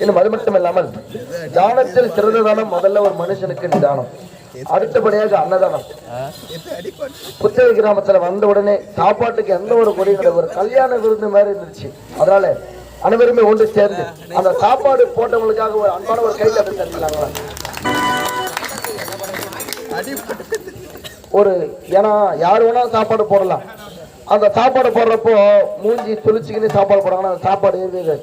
இன்னும் அது மட்டும் இல்லாமல் தானத்தில் சிறந்த தானம் முதல்ல ஒரு மனுஷனுக்கு நிதானம். அடுத்தபடியாக அன்னதானம். புத்தக கிராமத்துல வந்த உடனே சாப்பாட்டுக்கு எந்த ஒரு குறையும் ஒரு கல்யாண விருந்து மாதிரி இருந்துச்சு. அதனால அனைவருமே ஒன்று சேர்ந்து அந்த சாப்பாடு போட்டவங்களுக்காக ஒரு அன்பான ஒரு கையில் ஒரு ஏன்னா யார் வேணா சாப்பாடு போடலாம். அந்த சாப்பாடு போடுறப்போ மூஞ்சி துளிச்சுக்கின்னு சாப்பாடு போடுறாங்கன்னா அந்த சாப்பாடு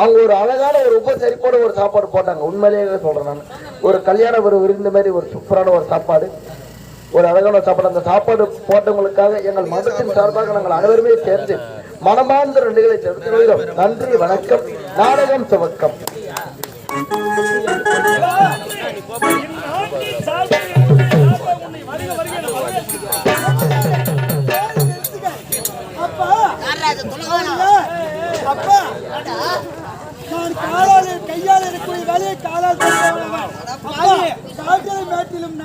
அவங்க ஒரு அழகான ஒரு உபசரிப்போட ஒரு சாப்பாடு போட்டாங்க. உண்மையிலேயே சொல்றேன் நான். ஒரு கல்யாண ஒரு விருந்து மாதிரி ஒரு சூப்பரான ஒரு சாப்பாடு. ஒரு அழகான ஒரு சாப்பாடு. அந்த சாப்பாடு போட்டவங்களுக்காக எங்கள் மதத்தின் சார்பாக நாங்கள் அனைவருமே சேர்ந்து மனமார்ந்த ரெண்டுகளை தெரிவித்து நன்றி வணக்கம் நாடகம் துவக்கம். அப்பா அப்பா நான் காலால் கையால் இருக்கக்கூடிய வேலையை காலால் கால்களை மேட்டிலும்.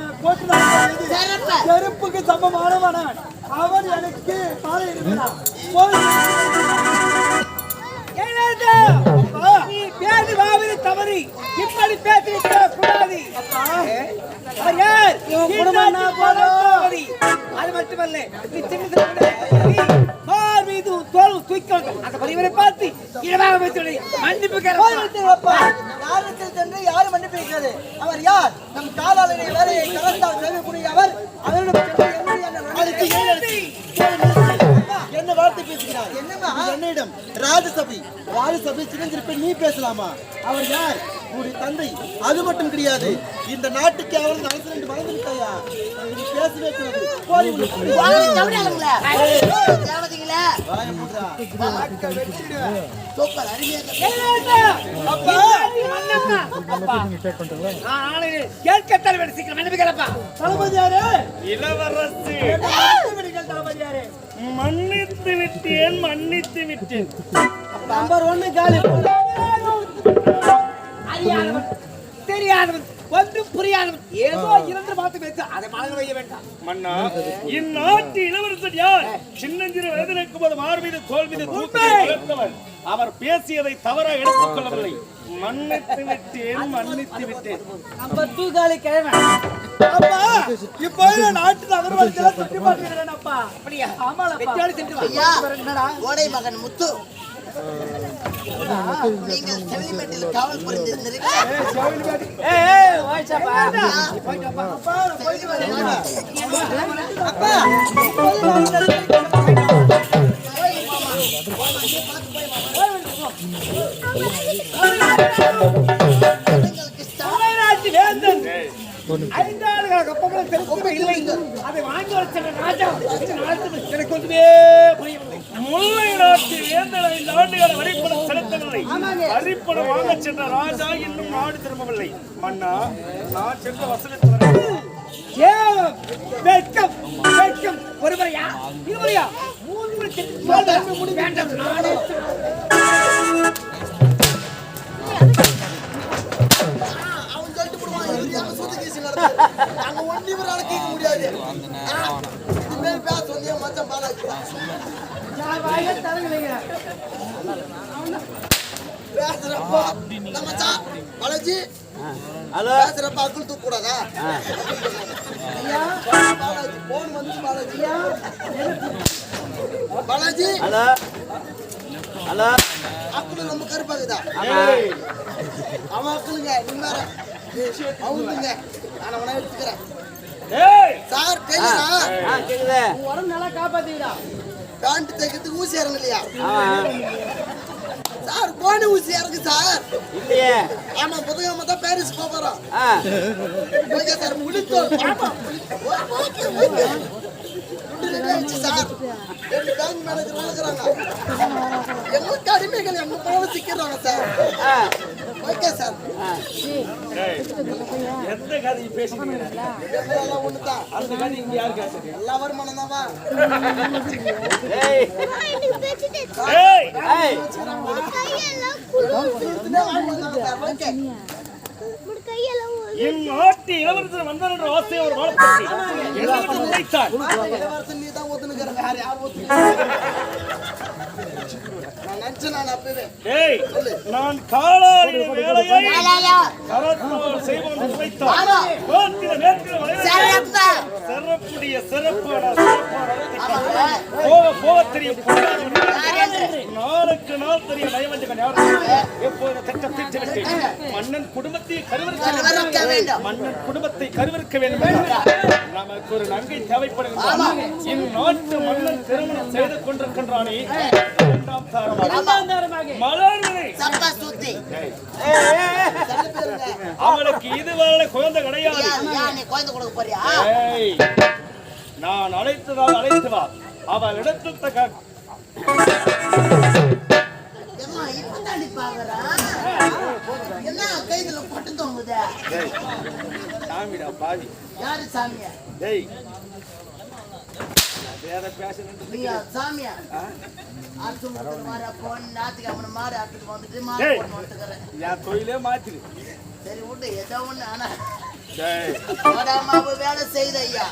செருப்புக்கு சமமானவன். அவன் எனக்கு மாலை இருக்கிறான். பேசி வாவிரி தவறி. இப்படி பேசிவிட்ட கூடாது. அது மட்டுமல்ல நீ சின்ன அந்த பார்த்து இடமாக வைத்து மன்னிப்பு சென்று யாரும் மன்னிப்பு கேட்காது. அவர் யார்? நம் காலாளரை வேலையை கலந்தால் செய்யக்கூடிய அவர் அவரிடம் சென்று என்னுடைய என்னிடம் ராஜசபை ராஜசபை சின்னஞ்சிருப்பை நீ பேசலாமா? அவர் யார்? உடைய தந்தை. அது மட்டும் கிடையாது இந்த நாட்டுக்கு அவர் அரசு ரெண்டு மறந்து விட்டாயா நீ பேசவே கூடாது. அருமையாக கேட்க தலைவர் சீக்கிரம் மன்னிப்பு கேளப்பா. தளபதியாரே இளவரசி. தளபதியாரே மன்னித்து விட்டேன் மன்னித்து விட்டேன். நம்பர் ஒன்னு காலி. தெரியாதவன் ஒன்றும் புரியாதவன். ஏதோ இரண்டு மாத்து பேசு அதை வைய வேண்டாம். மன்னா இந்நாட்டு இளவரசர் யார் சின்னஞ்சிறு வயதிற்கு போது மார் மீது தோல் மீது தூக்கி வளர்த்தவர் அவர் பேசியதை தவறா எடுத்துக் கொள்ளவில்லை. மன்னித்து விட்டேன் மன்னித்து விட்டேன் டூ காலி கிழமை. அப்பா இப்போ நாட்டு நகர்வலத்துல சுற்றி பார்க்கிறேன் அப்பா? அப்படியா? சென்று ஐயா. கோடை மகன் முத்து. நீங்கள் செவிலிமேட்டில் காவல் புரிந்திருந்தீர்கள் ஐந்தாறு கால இல்லை அதை வாங்கி வர சென்ற ராஜா எனக்கு ஒன்றுமே புரியவில்லை முல்லை நாட்டு இந்த ஆண்டுகால வரிப்பணம் செலுத்தவில்லை வரிப்பணம் வாங்க சென்ற ராஜா இன்னும் நாடு திரும்பவில்லை மன்னா நான் சென்ற வசனத்தில் கேவலம் வெட்கம் வெட்கம் ஒருமுறையா இருமுறையா மூன்று முறை வேண்டாம். நானே நாங்க ஒண்ணு இவரால கேட்க முடியாது. இனிமேல் பேச சொன்னியா மச்சான் பாலாஜி. நான் வாயே தரங்கலைங்க பேசுறப்போ நம்ம பாலாஜி. பேசுறப்ப அக்குள் தூக்க கூடாதா ஐயா. பாலாஜி போன் வந்து பாலாஜி. பாலாஜி. ஹலோ. ஹலோ. அக்குள் ரொம்ப கருப்பாகுதா? அவன் அக்குளுங்க நீ வேற அவனுங்க நான் அவனை எடுத்துக்கிறேன் சார் உடம்பு நல்லா காப்பாத்தீங்கடா பேண்ட் தைக்கிறதுக்கு ஊசி இறங்க இல்லையா சார் போன ஊசி இறங்கு சார் இல்லையே ஆமா புதகமா தான் பாரிஸ் போக போறோம் ஓகே சார் முடித்தோம் ஓகே ஓகே சார் ரெண்டு பேங்க் மேனேஜர் வளர்க்குறாங்க எங்களுக்கு அடிமைகள் எங்க போல சிக்கிறாங்க சார். Okay sir. எந்த கதையை பேசுறீங்க? எல்லாம் ஒண்ணுதான் அந்த கதை இங்க யார் கேட்குது எல்லா வருமானம் தான் ஏய். ஏய். ஏய். ஓகே. இந்நாட்டு இளவரசர் வந்தார் என்ற வார்த்தையை அவர் வாழப்பட்டு எல்லாருக்கும் உரைத்தார் இளவரசன் நீ தான் ஒத்துனுக்கிற வேற யார் ஒத்துக்க நான் காலாளின் வேலையை சிறப்பு. சிறப்புடைய சிறப்பான. போக போக தெரியும்? நாளுக்கு நாள் தெரியும். நயவஞ்சகன் யார்? எப்போது திட்டம் தீர்த்துவிட்டு மன்னன் குடும்பத்தை கருவறுக்க வேண்டும். மன்னன் குடும்பத்தை கருவிருக்க வேண்டும்? ஒரு நங்கை தேவைப்படுகிறது இந்நாட்டு மன்னன் திருமணம் செய்து கொண்டிருக்கின்றானே. அவளுக்கு இதுவரை குழந்தை கிடையாது. நான் அழைத்ததால் அழைத்து வா. அவள் பாக்குறா? என்ன கைதுல பட்டு தொங்குது? சாமிடா பாவி யாரு சாமியா? டேய் வேற பேசணும் சாமியா? அரசு முகத்துல மாறா போன், ஞாயிற்றுக்கிழமை மாறு அறுத்துட்டு வந்துட்டு மாறு. போட்டு. என் தொழிலே மாத்திரு சரி விடு, ஏதோ ஒண்ணு, ஆனா வேலை செய்யுது ஐயா.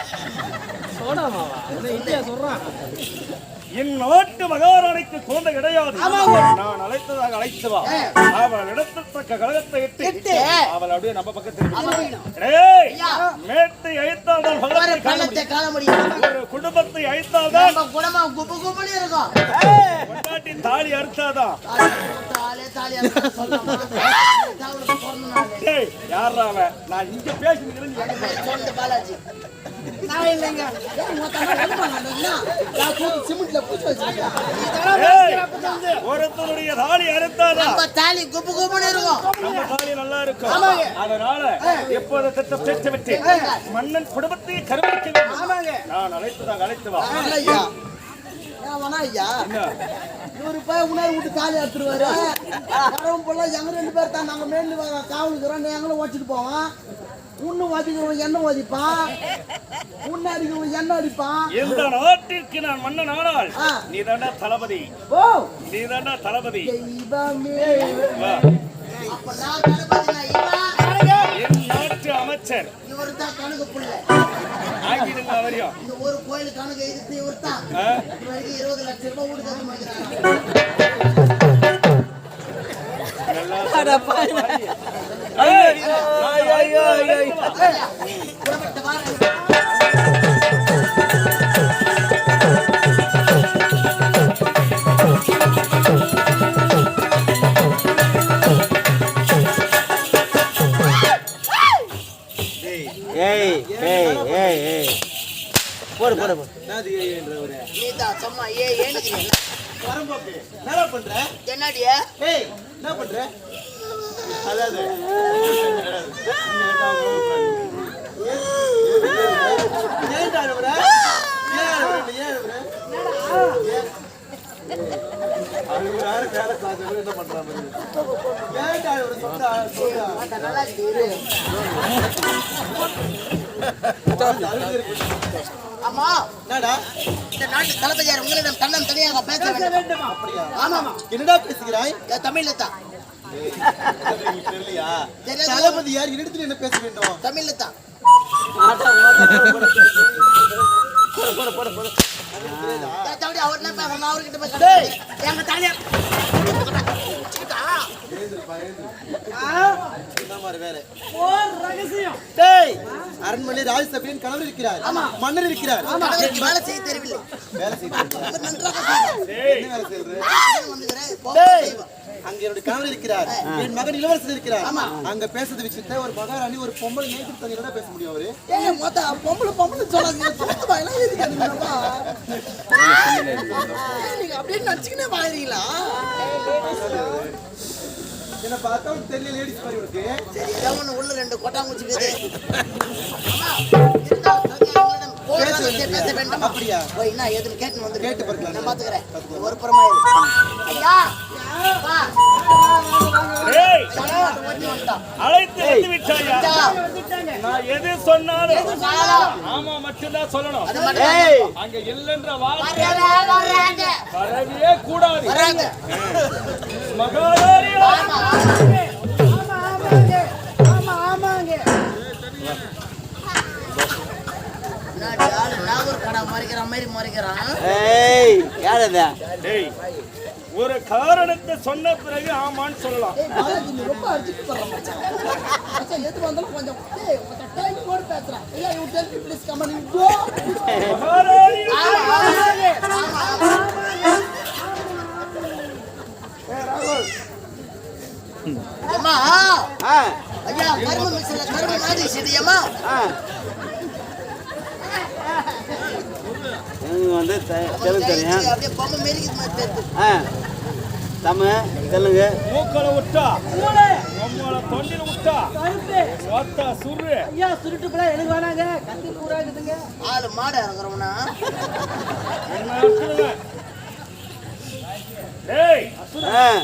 இந்நாட்டு மகாராணிக்கு குழந்தை கிடையாது. நான் அழைத்ததாக அழைத்து வா. அவள் இடத்தில் தக்க கழகத்தை இட்டு அவள் அப்படியே நம்ம பக்கத்தில் மேட்டை அழைத்தால் தான் ஒரு பகவத்தை காண கணத்தை முடியும். குடும்பத்தை அழைத்தால் தான் நம்ம குடும்பம் குபு குபுன்னு இருக்கும். பொண்டாட்டி தாலி அறுத்தாதான். தாலியா. டேய் யாரா அவன்? நான் இங்க பேசிக்கிறேன் நீ எங்க பேர் சொல்லு பாலாஜி. நான் இல்லைங்க. ஏன் மொத்தமா என்ன பண்ணாங்க நான் தூக்கி சிமெண்ட்ல பூச்சி வச்சிருக்கேன். டேய், ஒருத்தருடைய தாலி அறுத்தாதான் நம்ம தாலி குபு குபுன்னு இருக்கும். நம்ம தாலி நல்லா இருக்கும். அதனால எப்போது திட்டம் பேச்சு விட்டு மன்னன் குடும்பத்தை கருவிக்க வேண்டும். நான் அழைத்ததாக அழைத்து வா. ஐயா ஐயா என்ன இவரு போய் உணவு விட்டு காலி எடுத்துருவாரு வரவும் போல எங்க ரெண்டு பேர் தான் நாங்க மேல காவலுக்குறோம் எங்களும் ஓட்டிட்டு போவோம். உன்னு ஓதிக்கிறவன் என்ன ஓதிப்பான் உன்ன அடிக்கிறவன் என்ன அடிப்பான். இந்த நாட்டிற்கு நான் மன்னன் ஆனால். நீ தாண்டா தளபதி. ஓ. நீ தாண்டா தளபதி. தெய்வமே. அப்ப நான் தளபதினா இவன், என் அமைச்சர் இவர்தான் கணக்கு புள்ள. ஆகிடுங்க அவரையும். இந்த ஒரு கோயில் கணக்கு எதிர்த்து வரைக்கும் இருபது லட்சம் ரூபாய் வீடு கட்ட மாட்டேங்கிறாங்க. ஏய், ஐயோ, ஐயோ, ஐயோ. சும்மா ஏ ஏனுக்கிறீங்க. என்ன பண்ற என்னடியே? ஏய் என்ன பண்ற ஏன் அழுவுற ஏன் அழுவுற ஏன் அழுவுற ஏன் அழுவுற சொல்றா நல்லா இருக்கு. அம்மா என்னடா இந்த நாட்டு தளபதியார் உங்களிடம் தன்னம் தனியாக பேச வேண்டும் ஆமாமா என்னடா பேசுகிறாய் தமிழ்ல தான் தெரியலையா தெரியாது. தளபதி யார் என்னிடத்தில் என்ன பேச வேண்டும் தமிழ்ல தான் அவர்கிட்ட எங்க தலைவர் என்ன மாதிரி வேலை டேய் அரண்மனை ராஜசபையின் கணவர் இருக்கிறார். மன்னர் இருக்கிறார். வேலை செய்ய தெரியவில்லை. வேலை செய்வார். அங்க என்னுடைய கணவர் இருக்கிறார். என் மகன் இளவரசர் இருக்கிறார். அங்க பேசுறது விஷயத்த ஒரு மகாராணி ஒரு பொம்பளை நேற்று தனியோட பேச முடியும் அவரு. மொத்த பொம்பளை பொம்பளை சொல்லாதீங்க. சுத்தமா எல்லாம் நீங்க அப்படியே நடிச்சுக்கினே வாழறீங்களா? என்ன பார்த்தா உனக்கு தெரியல லேடிஸ் மாதிரி உனக்கு. சரி, ஏதோ ஒண்ணு உள்ள ரெண்டு கொட்டாங்குச்சி பேச. வேண்டும். அப்படியா? போய் என்ன ஏதுன்னு கேட்டுன்னு வந்துரு. கேட்டு பார்க்கலாம். நான் பாத்துக்கிறேன். ஒரு புறமா. ஐயா. அழைத்து வந்து விட்டாயா? நான் எது சொன்னாலும் ஆமா மட்டும்தான் சொல்லணும். அது மட்டும் அங்க இல்லைன்ற வார்த்தை. வரவே கூடாது. ஒரு காரணத்தை சொன்ன பிறகு ஆமான்னு சொல்லலாம். ஏய், அம்மா ஆ. ஐயா கரும்பு மிஷின்ல ஆ. எனக்கு வந்து தெலுங்கு தெரியும். அப்படியே பொம்மை மெருகிது மாதிரி தெரியுது ஆ. தமிழ் தெலுங்கு. மூக்களை விட்டா. நம்மள தொண்டில விட்டா. ஓத்தா சுரு. ஐயா சுருட்டு பிள்ளை எனக்கு வேணாங்க. கத்தி பூரா இருக்குதுங்க. ஆளு மாடு அர்த்தம் டேய்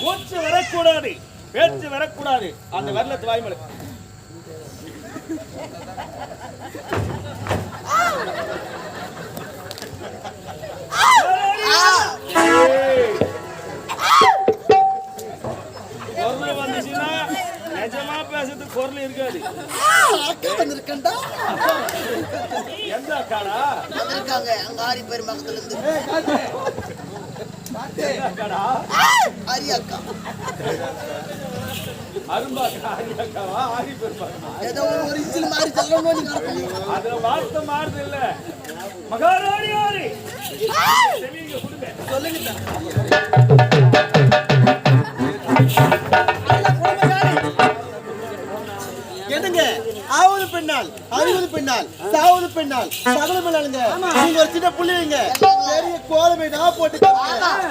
மூச்சு வரக்கூடாது பேச்சு வரக்கூடாது. அந்த வெள்ளத்து வாய்மலை பொருள் வந்துச்சுன்னா நிஜமா பேசுறதுக்கு பொருள் இருக்காது. அக்கா வந்திருக்கேன்டா. எந்த அக்காடா? வந்திருக்காங்க அங்க ஆரி பேர் பக்கத்துல இருந்து ஆரி அக்கா அரும்பாக்கா ஆரி அக்காவா ஆரி பெருமாக்கா ஏதோ ஒரு இன்ச்சில் மாதிரி சொல்லணும் நீங்க அதுல வார்த்தை மாறுது இல்ல. மகாராணி ஆரி கொடுங்க. பெண்ணால் அறுபது பெண்ணால் சாவது பெண்ணால் சகல பெண்ணாலுங்க நீங்க ஒரு சின்ன புள்ளிங்க பெரிய கோலமை நான் போட்டு.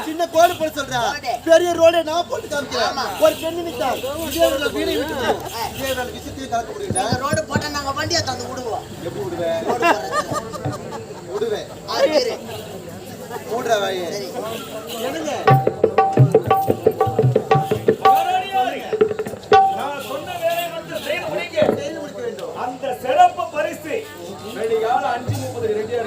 சின்ன கோடு போட சொல்றேன் பெரிய ரோடை நான் போட்டு காமிக்கிறேன். ஒரு பெண்ணு நிற்கால் இதே ஒரு வீடை விட்டு இதே ஒரு விஷயத்தையும் கலக்க நாங்க ரோடு போட்டா நாங்க வண்டியை தந்து விடுவோம். எப்படி விடுவேன். விடுவேன் வழியை என்னங்க?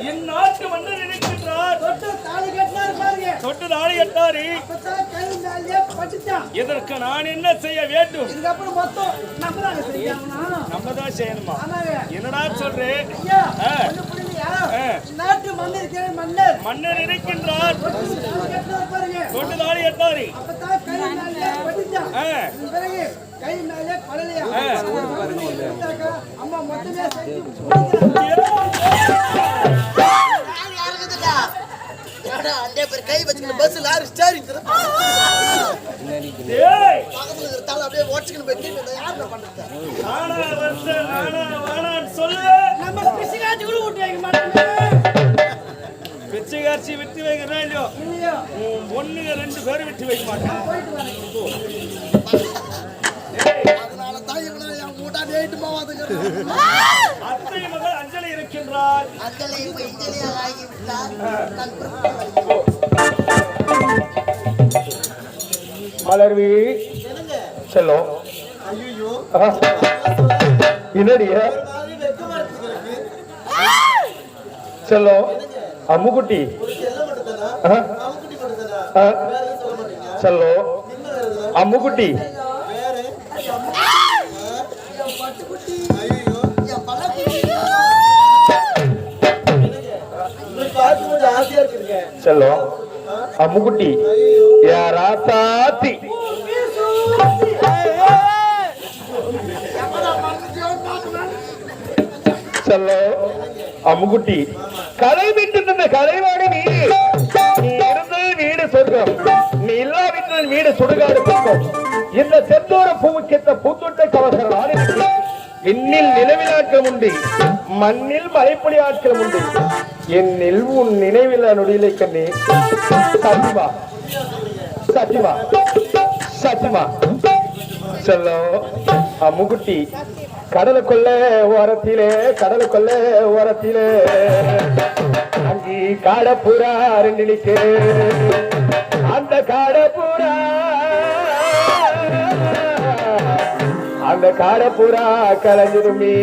மன்னர் இந்நாட்டு மன்னர் இருக்கின்றார் தொட்டு தாலி கட்டினாரு பாருங்க. தொட்டு நாடு எட்டாரி அப்பதான் கை மேலேயே பட்டுச்சான் இதற்கு நான் என்ன செய்ய வேண்டும்? இதுக்கப்புறம் மொத்தம் சரியாங்கண்ணா நம்ம தான் செய்யணுமா? என்னடா சொல்றேன். நாட்டு மன்னர் மன்னர். மன்னர் இருக்கின்றார் தொட்டு தாலி கட்டினாரு கை மேலே படலையா. அம்மா மொத்தமே பேர் கை வச்சுக்கிட்டு பஸ் லாரி ஸ்டேரிங் டேய் பக்கத்துல இருக்கிற தாள் அப்படியே ஓட்டிக்கிட்டு போய் கீழே யாருடா பண்றது? சொல்லு! நம்ம பிசுகாச்சு கூட விட்டு வைக்க மாட்டோமே பிச்சைக்காட்சி விட்டு வைக்கிறா இல்லையோ? பொண்ணுங்க ரெண்டு பேரும் விட்டு வைக்க வரேன். அதனால தான் இவனை என் கூட்டா டேட்டு போவாதுங்க அத்தை மகள் இருக்கின்றார் அஞ்சலி இப்ப இஞ்சலியாக ஆகி விட்டார் நான் பிறப்பு மலர்வி செல்லும் என்னடிய செல்லும் அம்முக்குட்டி. ஒரு செல்ல செல்லும் அம்முக்குட்டி யாரா தாத்தி? செல்லோ அம்முக்குட்டி கலை விட்டு இருந்த கலைவாணி நீ இருந்தது வீடு சொர்க்கம். நீ இல்லா வீடு சுடுகாடு பக்கம் இந்த செந்தூர பூவுக்கேத்த பூத்துட்டை கவசரம் என்னில் நினைவில் நிலவிலாட்கள் உண்டு. மண்ணில் மலைப்பொழி ஆட்கள் உண்டு. என்னில் உன் நினைவில் நொடியிலை கண்ணே. சத்திவா சத்தியமா சத்தியமா செல்லம் அம்முக்குட்டி கடலுக்குள்ள ஓரத்திலே கடலுக்குள்ள ஓரத்திலே. அங்கே காடப்புறா ரெண்டு நிக்கு அந்த காடப்புற அந்த காடப்புறா கலைஞ்சிருமே